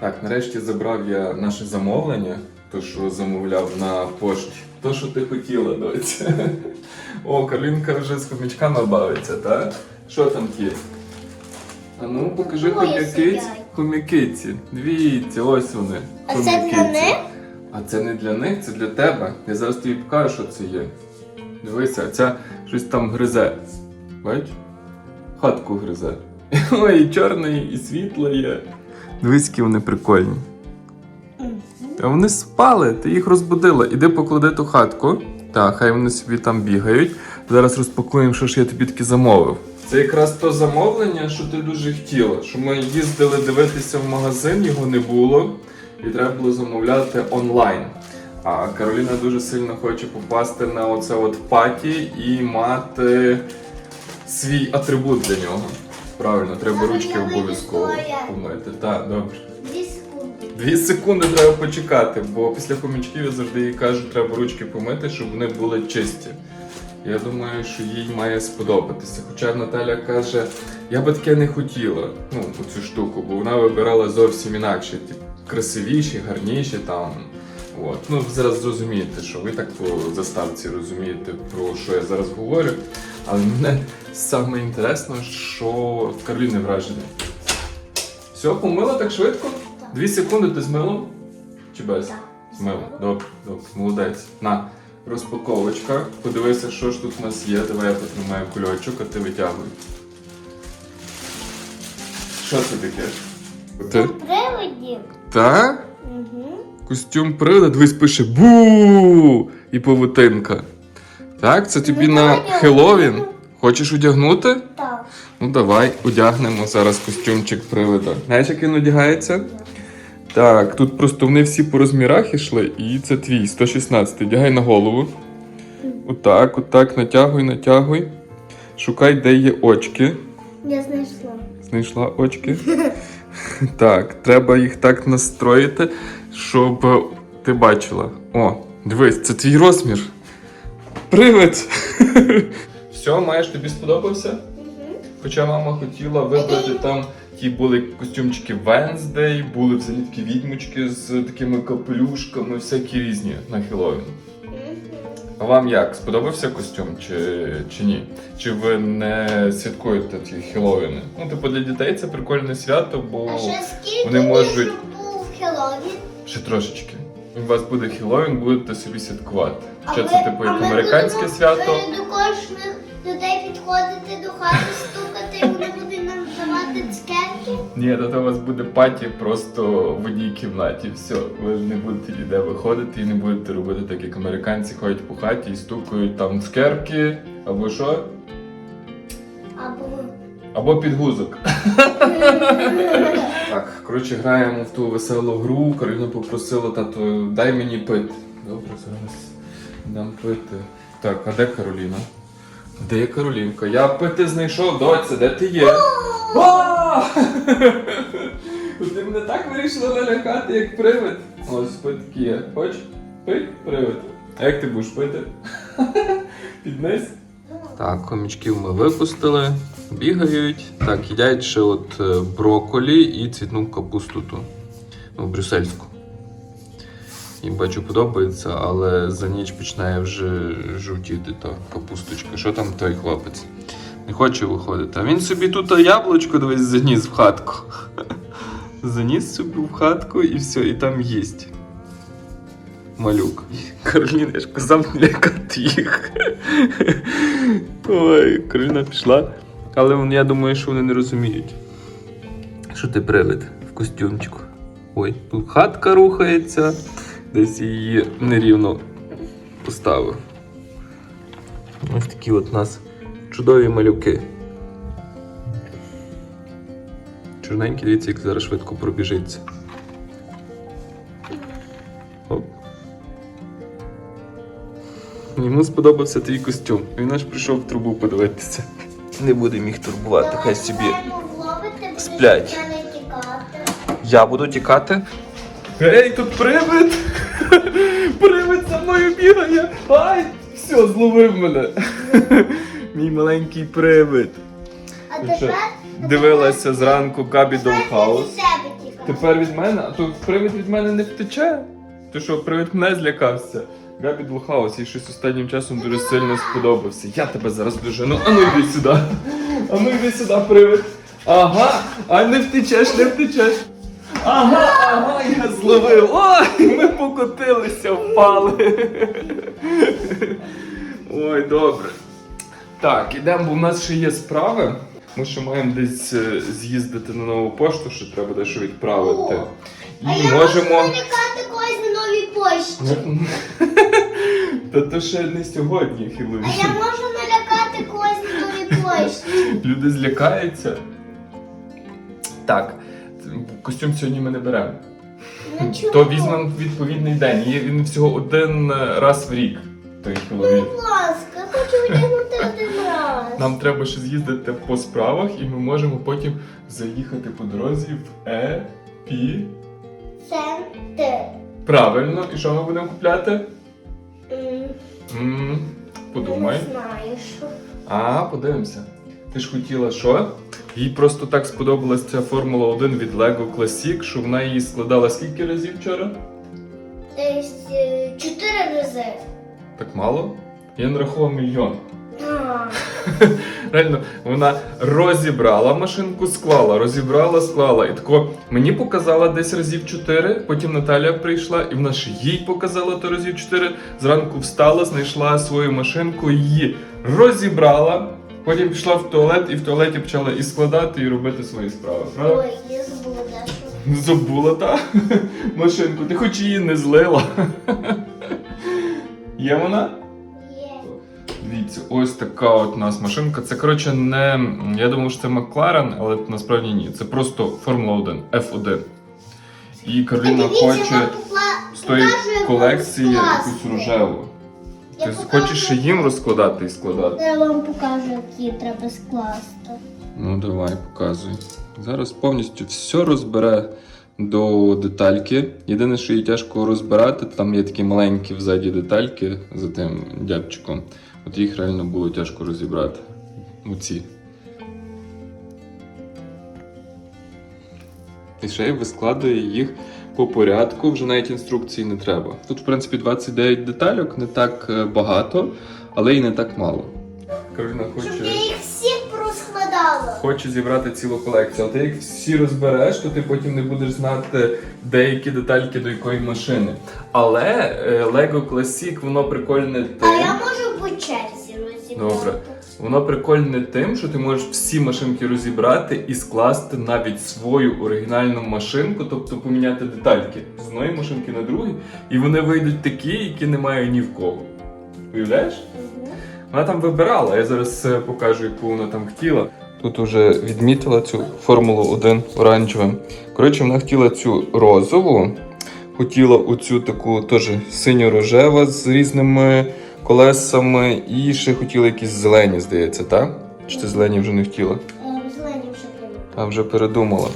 Так, нарешті забрав я наше замовлення, то що замовляв на пошті. То, що ти хотіла, доця. О, Каролінка вже з хомячками бавиться, так? Що там є? А ну, покажи Двоє хомякиць. Хомякиці. Дивіться, ось вони. А це для них? А це не для них, це для тебе. Я зараз тобі покажу, що це є. Дивися, ця щось там гризе. Бач? Хатку гризе. Ой, і чорний, і світле є. Дивись, які вони прикольні. А вони спали, ти їх розбудила. Іди поклади ту хатку. Так, хай вони собі там бігають. Зараз розпакуємо, що ж я тобі таки замовив. Це якраз то замовлення, що ти дуже хотіла. Що ми їздили дивитися в магазин, його не було, і треба було замовляти онлайн. А Кароліна дуже сильно хоче попасти на оце от паті і мати свій атрибут для нього. Правильно, треба ручки обов'язково помити. Так, добре. Дві секунди. Дві секунди треба почекати, бо після помічків я завжди їй кажу, треба ручки помити, щоб вони були чисті. Я думаю, що їй має сподобатися. Хоча Наталя каже, я би таке не хотіла, ну, цю штуку, бо вона вибирала зовсім інакше, типу, красивіші, гарніші там. От. Ну, ви зараз зрозумієте, що ви так по заставці розумієте, про що я зараз говорю. Але мене саме інтересно, що в Кароліни враження. Все, помила так швидко? Дві секунди ти з милом? Чи без? Так. З милом. Добре, добре, молодець. На, розпаковочка. Подивися, що ж тут у нас є. Давай я потримаю кульочок, а ти витягуй. Що це таке? Ти? Привидів. Так? Угу. Костюм привода, дивись, пише бу і павутинка. Так, це тобі на Хеллоуін. Хочеш одягнути? Так. Ну давай одягнемо зараз костюмчик привида. Знаєш, як він одягається? Так, тут просто вони всі по розмірах ішли, і це твій 116. Одягай на голову. Отак, отак, натягуй, натягуй. Шукай, де є очки. Я знайшла. Знайшла очки. Так, треба їх так настроїти, щоб ти бачила. О, дивись, це твій розмір. Привид! Все, маєш, тобі сподобався? Угу. Хоча мама хотіла вибрати там ті були костюмчики Венздей, були взагалі такі відьмочки з такими капелюшками, всякі різні на Хеллоуін. А вам як? Сподобався костюм чи, чи ні? Чи ви не святкуєте ті Хеллоуіни? Ну, типу, для дітей це прикольне свято, бо вони можуть- був Хеллоуін? ще трошечки. У вас буде Хеллоуін, будете собі святкувати. Що це типу як американське свято? е, До кожних людей підходити до хати, стукати, і вони будуть нам давати цукерки. Ні, то у вас буде паті просто в одній кімнаті. Все, ви не будете ніде виходити і не будете робити так, як американці ходять по хаті і стукають там цукерки або що, Або або підгузок. Так, коротше, граємо в ту веселу гру. Кароліна попросила тату, дай мені пити. Добре, зараз дам пити. Так, а де Кароліна? Де є Каролінка? Я пити знайшов, доця, де ти є? А! Ти мене так вирішила налякати, як привид. Ось питки є. Хоч? Пить, привид. А як ти будеш пити? Піднись. Так, хомячків ми випустили, бігають. Так, їдять ще от е, броколі і цвітну капусту ту. Ну, брюссельську. Їм бачу подобається, але за ніч починає вже жовтіти та капусточка. Що там той хлопець? Не хоче виходити. А він собі тут яблучко дивись заніс в хатку. Заніс собі в хатку і все, і там їсть. Малюк. Кароліна, я ж казав не лякати їх. Ой, Кароліна пішла. Але я думаю, що вони не розуміють. Що ти привид в костюмчику? Ой, тут хатка рухається, десь її нерівно поставив. Ось такі от у нас чудові малюки. Чорненький, дивіться, як зараз швидко пробіжиться. Оп. Йому сподобався твій костюм. Він аж прийшов в трубу подивитися. Не будемо їх турбувати, хай собі. Сплять. тікати. Я буду тікати. Гей, тут привид! Привид за мною бігає! Ай! Все, зловив мене. Мій маленький привид. А Ну тепер Дивилася зранку Габі тепер Хаус. Тепер від мене, а то привид від мене не втече. Ти що, привид мене злякався? Габі Блухаус, їй щось останнім часом дуже сильно сподобався. Я тебе зараз дожену. Ану йди сюди. Ану йди сюди, привид. Ага, а не втечеш, не втечеш. Ага, ага, я зловив. Ой, ми покотилися, впали. Ой, добре. Так, ідемо, бо в нас ще є справи. Ми ще маємо десь е, з'їздити на нову пошту, що треба дещо відправити. О, І А я можу можемо. налякати когось на новій пошті. Та то ще не сьогодні, Хіловін. А я можу налякати когось на новій пошті. Люди злякаються. Так, костюм сьогодні ми не беремо. Ну чому? То візьмемо відповідний день. Є він всього один е, раз в рік. Той. Будь ласка, хочу одягнути один раз. Нам треба ще з'їздити по справах, і ми можемо потім заїхати по дорозі в Епі. Центр. Правильно, і що ми будемо купляти? М, м подумай. Не знаю, що. А, подивимося. Ти ж хотіла що? Їй просто так сподобалась ця Формула 1 від Lego Classic, що вона її складала скільки разів вчора? Десь е, чотири рази. Так мало? Я нарахував мільйон. А, Реально, вона розібрала машинку, склала, розібрала, склала. І тако мені показала десь разів чотири. Потім Наталя прийшла, і вона ще їй показала то разів чотири. Зранку встала, знайшла свою машинку, її розібрала. Потім пішла в туалет і в туалеті почала і складати, і робити свої справи. Правда? Ой, я забула дещо. Забула та машинку. Ти хоч її не злила. Є вона? Є. Дивіться, ось така от у нас машинка. Це коротше не. Я думав, що це Макларен, але насправді ні. Це просто Формула 1, F1. І Кароліна хоче з тої колекції якусь рожеву. Я Ти покажу. хочеш їм розкладати і складати? Я вам покажу, які треба скласти. Ну давай, показуй. Зараз повністю все розбере до детальки. Єдине, що її тяжко розбирати, там є такі маленькі взаді детальки за тим дябчиком. От їх реально було тяжко розібрати. Оці. І ще й вискладує їх по порядку, вже навіть інструкції не треба. Тут, в принципі, 29 детальок, не так е, багато, але і не так мало. Кароліна Щоб я їх всіх розкладала. Хочу зібрати цілу колекцію. А ти як всі розбереш, то ти потім не будеш знати деякі детальки до якої машини. Але е, Lego Classic, воно прикольне А тим. я можу по черзі розібрати. Добре. Воно прикольне тим, що ти можеш всі машинки розібрати і скласти навіть свою оригінальну машинку, тобто поміняти детальки з одної машинки на другу, і вони вийдуть такі, які немає ні в кого. Уявляєш? Вона там вибирала, я зараз е, покажу, яку вона там хотіла. Тут вже відмітила цю формулу 1 оранжевим. Коротше, вона хотіла цю розову, хотіла оцю таку теж синьо-рожева з різними колесами, і ще хотіла якісь зелені, здається, так? Чи ти зелені вже не хотіла? Е, Зелені вже прийняли. А вже передумала.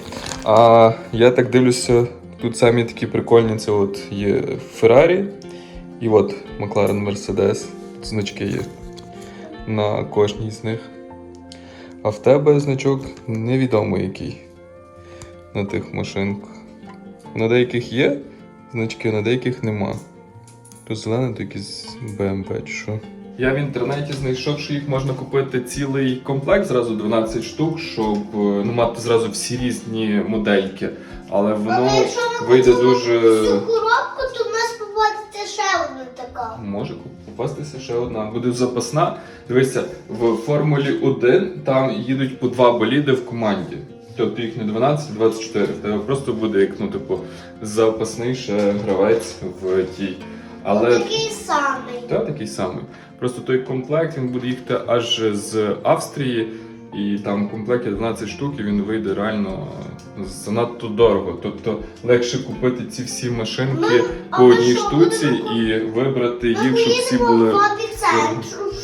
А я так дивлюся, тут самі такі прикольні. Це от є Феррарі і от Макларен Мерседес. Значки є на кожній з них. А в тебе значок невідомо який на тих машинках. На деяких є значки, на деяких нема. То зелене, то якісь БМП чи що. Я в інтернеті знайшов, що їх можна купити цілий комплект, зразу 12 штук, щоб е, ну, мати зразу всі різні модельки. Але воно Але якщо ми вийде купимо дуже. всю коробку, то в нас попадеться ще одна така. Може попастися ще одна. Буде запасна. Дивися, в Формулі 1 там їдуть по два боліди в команді. Тобто їх не 12, а 24. В тебе просто буде як ну, типу, запасний ще гравець в тій. Але Такий самий. та, такий самий. Просто той комплект він буде їхати аж з Австрії, і там в комплекті 12 штук, і він вийде реально занадто дорого. Тобто легше купити ці всі машинки Ми- по одній штуці будемо і вибрати Ми їх, щоб всі були.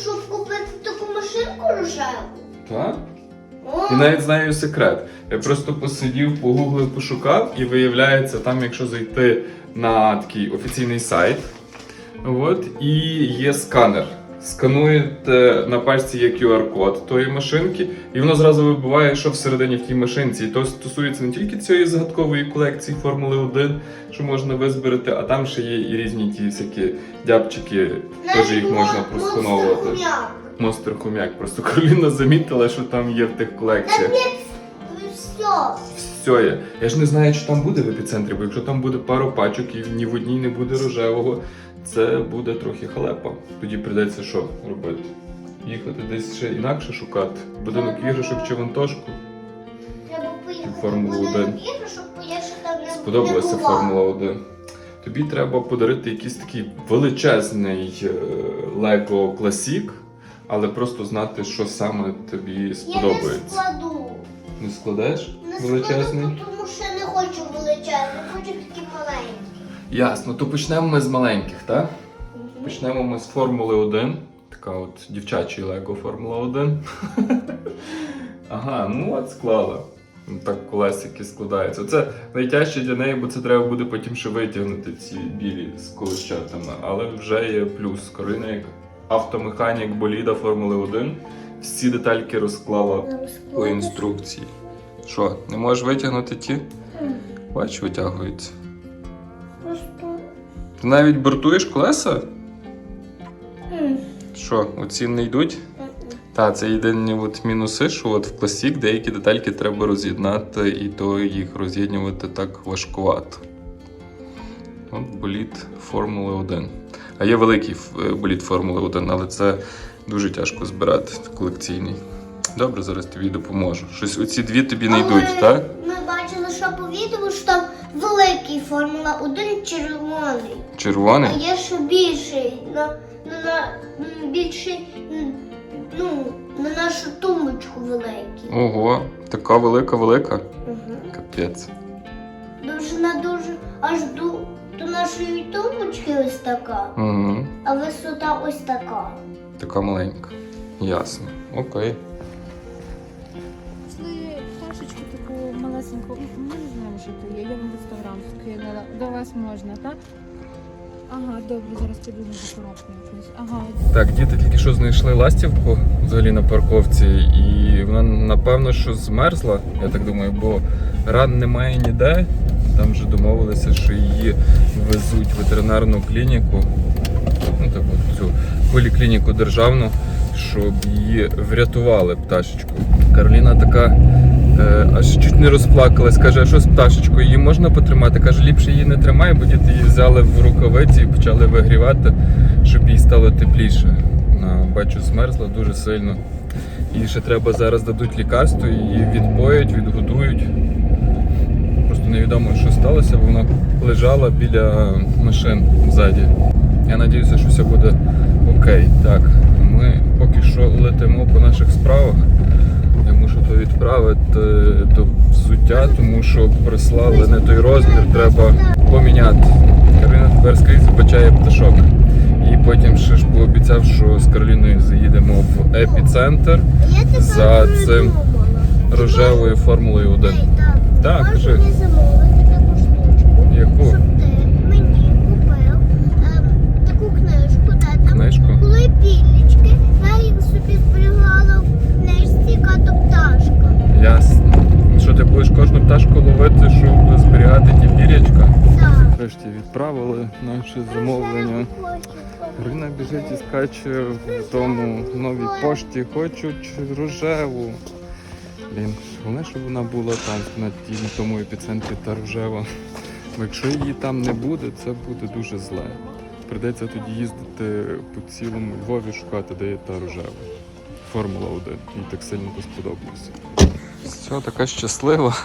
щоб купити таку машинку рожеву. Так? І навіть знаю секрет. Я просто посидів, погуглив, пошукав, і виявляється, там, якщо зайти на такий офіційний сайт, от, і є сканер. скануєте на пальці є QR-код тої машинки, і воно зразу вибиває, що всередині в тій машинці. І то стосується не тільки цієї загадкової колекції Формули 1, що можна визбирати, а там ще є і різні ті всякі дябчики, теж їх можна проскановувати. Монстр хом'як. Просто Кароліна замітила, що там є в тих колекціях. Все. Все є. Я ж не знаю, що там буде в епіцентрі, бо якщо там буде пару пачок і ні в одній не буде рожевого, це буде трохи халепа. Тоді прийдеться що робити? Їхати десь ще інакше шукати. Будинок іграшок чи вантажку. Треба поїхати Формула в будинок 1. іграшок, бо я ще там не Сподобалася не була. Формула 1. Тобі треба подарити якийсь такий величезний е, Lego Classic, але просто знати, що саме тобі Я не сподобається. складу. Не складеш Не величезний? складу, тому що не хочу величезний. Ясно, то почнемо ми з маленьких, так? Почнемо ми з Формули 1. Така от дівчачий Лего Формула 1. ага, ну от склала. Так колесики складаються. Це найтяжче для неї, бо це треба буде потім ще витягнути ці білі з колещатами. Але вже є плюс. Карина як автомеханік боліда Формули 1. Всі детальки розклала по інструкції. Що, не можеш витягнути ті? Бач, витягуються. Ти навіть бортуєш колеса? Що, оці не йдуть? м, Та, це єдині от мінуси, що от в класік деякі детальки треба роз'єднати, і то їх роз'єднувати так важкувато. От боліт Формули 1. А є великий е, боліт Формули 1, але це дуже тяжко збирати колекційний. Добре, зараз тобі допоможу. Щось оці дві тобі не йдуть, так? Ми бачили, що по відео, що там великий Формула 1 червоний. Червоний? А є ще більший, на, на, на більший, ну, на нашу тумбочку великий. Ого, така велика, велика. Угу. Капець. Довжина дуже аж до, до нашої тумбочки ось така, Угу. а висота ось така. Така маленька. Ясно. Окей. До вас можна, так? Ага, добре, зараз піду на коробку. Ага, Так, діти тільки що знайшли ластівку взагалі на парковці, і вона напевно що змерзла, я так думаю, бо ран немає ніде. Там вже домовилися, що її везуть в ветеринарну клініку, ну так от цю поліклініку державну, щоб її врятували пташечку. Кароліна така аж чуть не розплакалась, каже, а що з пташечкою, її можна потримати? Каже, ліпше її не тримай, бо діти її взяли в рукавиці і почали вигрівати, щоб їй стало тепліше. Бачу, змерзла дуже сильно. Їй ще треба зараз дадуть лікарство, її відпоють, відгодують. Просто невідомо, що сталося, бо вона лежала біля машин ззаді. Я сподіваюся, що все буде окей. Так, ми поки що летимо по наших справах. Відправити до взуття, тому що прислали не той розмір, треба поміняти. Карина тепер скрізь бачає пташок. І потім ще ж пообіцяв, що з Кароліною заїдемо в епіцентр За цим рожевою формулою 1. Так, кажи. Яку? ем, книжку, були пілічки, я їх собі зберігала яка то пташка. Ясно. Що ти будеш кожну пташку ловити, щоб зберігати ті пірячка? Так. Врешті відправили наше замовлення. Карина біжить і скаче в тому новій пошті. Хочуть рожеву. Блін, головне, щоб вона була там на тій тому епіцентрі та рожева. Бо якщо її там не буде, це буде дуже зле. Придеться тоді їздити по цілому Львові шукати, де є та рожева. Формула 1. Їй так сильно то сподобалося. Все, така щаслива.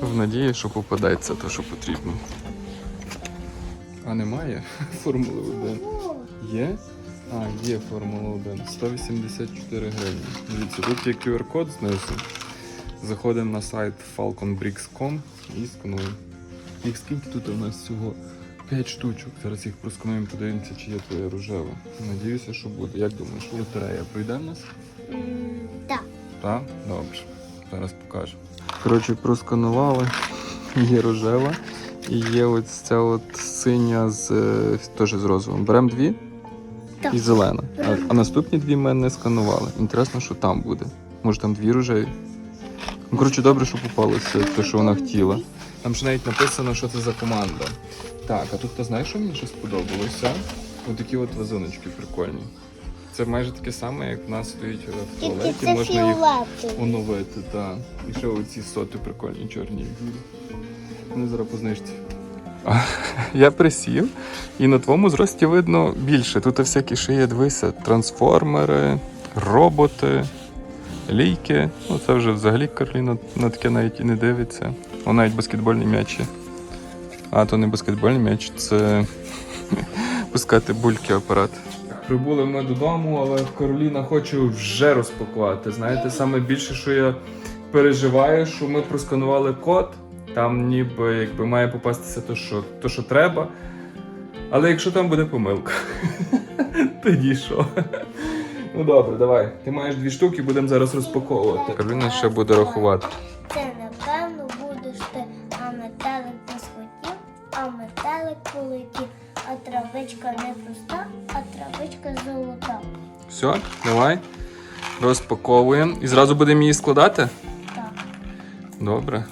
В надії, що попадеться те, що потрібно. А немає Формули 1. Є? А, є Формула 1. 184 гривні. Дивіться, тут є QR-код знизу. Заходимо на сайт falconbricks.com і скануємо. Їх скільки тут у нас всього? 5 штучок. Зараз їх проскануємо, подивимося, чи є твоя рожева. Надіюся, що буде. Як думаєш, лотерея пройде в нас? Так. Так? Добре. Зараз покажу. Коротше, просканували. Є рожева. І є ось ця от синя з е, теж з розовим. Беремо дві. Так. і зелена. А, а наступні дві ми не сканували. Інтересно, що там буде. Може там дві рожеві. Ну, коротше, добре, що попалося те, що вона хотіла. Там ж навіть написано, що це за команда. Так, а тут ти знаєш, що мені ще сподобалося? Ось такі от вазоночки прикольні. Це майже таке саме, як в нас стоїть в туалеті. це Можна їх оновити, так. І ще оці соти прикольні, чорні. Вони зараз по знижці. Я присів, і на твоєму зрості видно більше. Тут всякі ще є, дивися, трансформери, роботи, лійки. Ну, це вже взагалі Карліна на таке навіть і не дивиться. О, навіть баскетбольні м'ячі. А, то не баскетбольний м'яч, це пускати бульки апарат. Прибули ми додому, але Кароліна хоче вже розпакувати. Знаєте, саме більше, що я переживаю, що ми просканували код. Там ніби якби має попастися то, що, то, що треба. Але якщо там буде помилка, тоді що? Ну добре, давай. Ти маєш дві штуки, будемо зараз розпаковувати. Кароліна ще буде рахувати. Все, давай. Розпаковуємо. І зразу будемо її складати? Так. Добре.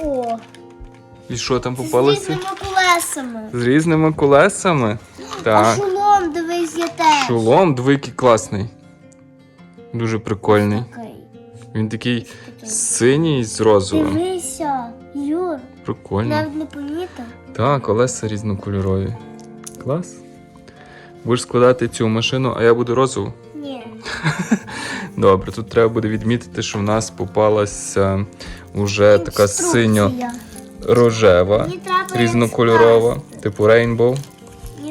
О, І що там з різними колесами. З різними колесами. А шолом, дивись, я теж. Шолом двійки класний. Дуже прикольний. Такий. Він такий синій з розовим. Дивися, Юр, Прикольно. навіть не помітив. Так, колеса різнокольорові. Клас. Будеш складати цю машину, а я буду розову. Ні. Добре, тут треба буде відмітити, що в нас попалася уже така синьо-рожева, різнокольорова, типу рейнбоу.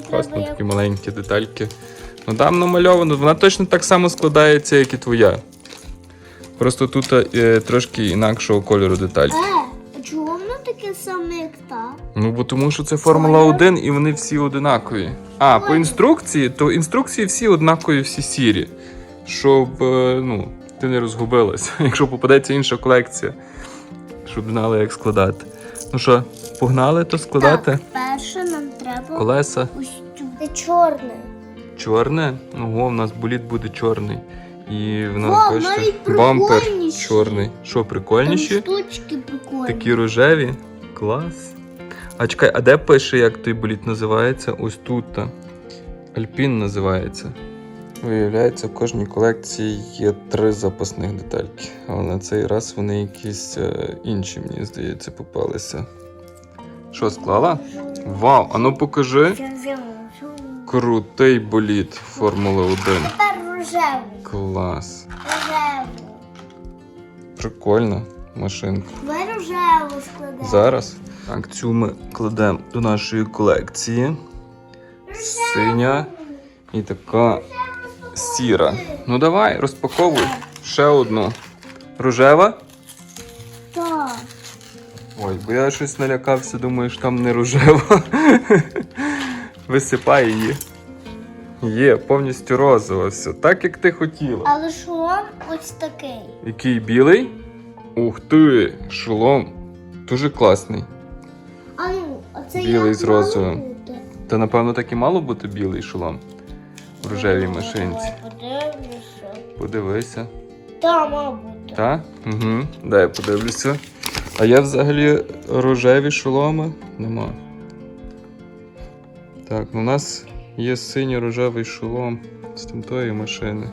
Класно, такі маленькі детальки. Ну там намальовано, вона точно так само складається, як і твоя. Просто тут е, трошки інакшого кольору детальки. Саме, як та? Ну, бо тому що це Формула 1 і вони всі одинакові. А, по інструкції, то інструкції всі однакові, всі сірі. Щоб е, ну, ти не розгубилась, якщо попадеться інша колекція. Щоб знали, як складати. Ну що, погнали то складати? Так, перше нам треба Колеса. Це чорне. чорне. Ого, в нас боліт буде чорний. І в нас Вау, бачите, бампер чорний. Що, Там прикольніші? штучки прикольні. Такі рожеві. Клас. А чекай, а де пише, як той боліт називається? Ось тут. та. Альпін називається. Виявляється, в кожній колекції є три запасних детальки. Але на цей раз вони якісь е, інші, мені здається, попалися. Що, склала? Вау, а ну покажи. Крутий боліт Формули 1. Тепер рожевий. Клас. Рожеву. Прикольна машинка. Давай рожеву складемо. Зараз. Так, цю ми кладемо до нашої колекції. Синя і така сіра. Ну давай, розпаковуй. Ще одну. Рожева? Так. Ой, бо я щось налякався, думаю, що там не рожева. Висипай її. Є, повністю розова, все. Так як ти хотіла. Але шолом ось такий. Який білий? Ух ти! Шолом. Дуже класний. А ну, це Білий як з розовим. Та напевно так і мало бути білий шолом в рожевій машинці. Подивлюся. Подивися. Та, мабуть. Та? Угу. Дай я подивлюся. А я взагалі рожеві шоломи нема. Так, ну у нас є синьо-рожевий шолом з тої машини.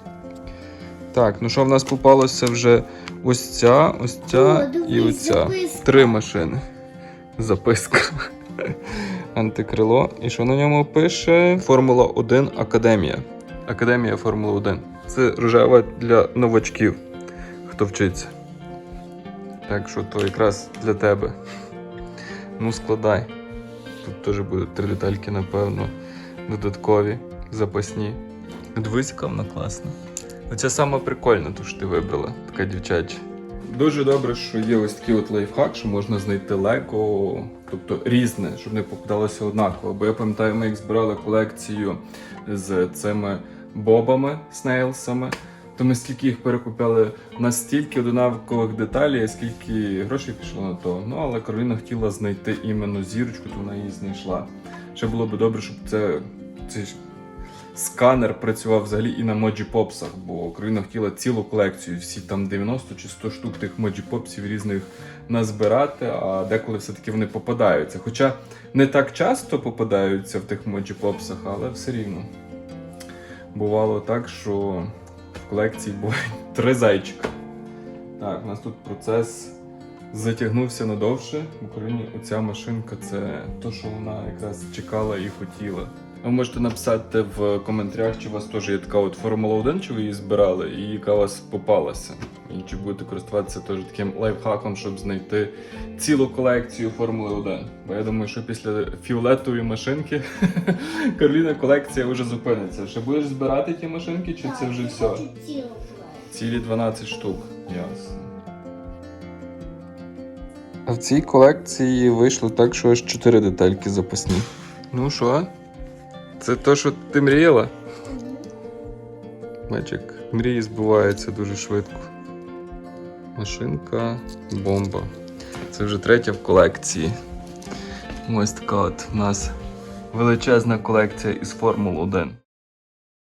Так, ну що в нас попалося вже ось ця, ось ця О, і оця. записка. Три машини. Записка. Антикрило. І що на ньому пише? Формула 1 Академія. Академія Формула 1. Це рожева для новачків, хто вчиться. Так що то якраз для тебе. Ну, складай. Тут теж будуть три детальки, напевно, додаткові, запасні. Дивись, яка вона класна. Оця сама прикольна, ту що ти вибрала, така дівчача. Дуже добре, що є ось такий от лайфхак, що можна знайти лего, тобто різне, щоб не попадалося однаково. Бо я пам'ятаю, ми їх збирали колекцію з цими бобами, снейлсами. То ми скільки їх перекупляли настільки однакових деталей, скільки грошей пішло на то. Ну але Кароліна хотіла знайти іменно зірочку, то вона її знайшла. Ще було б добре, щоб це, ж сканер працював взагалі і на Моджі Попсах, бо Кароліна хотіла цілу колекцію, всі там 90 чи 100 штук тих Моджі Попсів різних назбирати, а деколи все-таки вони попадаються. Хоча не так часто попадаються в тих Моджі Попсах, але все рівно. Бувало так, що в колекції бувають три зайчика. Так, у нас тут процес затягнувся надовше. В Україні оця машинка це то, що вона якраз чекала і хотіла. Ви можете написати в коментарях, чи у вас теж є така от Формула 1, чи ви її збирали, і яка у вас попалася. І чи будете користуватися теж таким лайфхаком, щоб знайти цілу колекцію Формули 1. Бо я думаю, що після фіолетової машинки Кароліна колекція вже зупиниться. Ще будеш збирати ті машинки, чи це вже все? Хочу цілу. Цілі 12 штук. Ясно. А в цій колекції вийшло так, що аж 4 детальки запасні. Ну що? Це то, що ти мріяла? Мечик, мрії збуваються дуже швидко. Машинка, бомба. Це вже третя в колекції. Ось така от у нас величезна колекція із Формул 1.